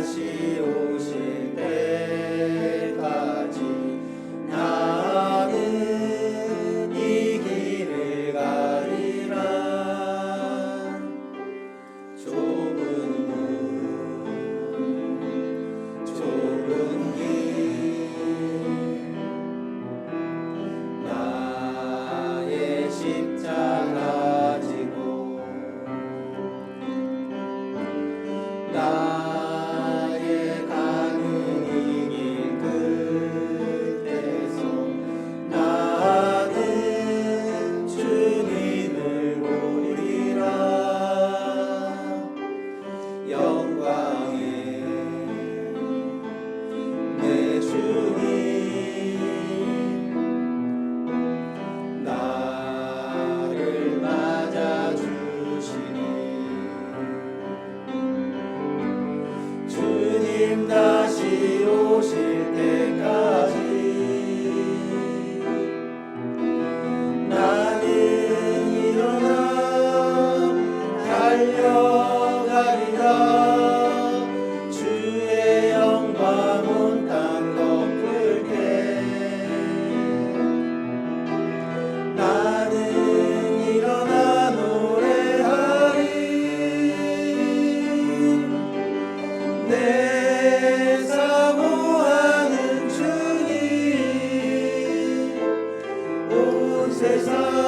하시오. 주님 다시 오실 때까지 나는 일어나 달려가리라. desire.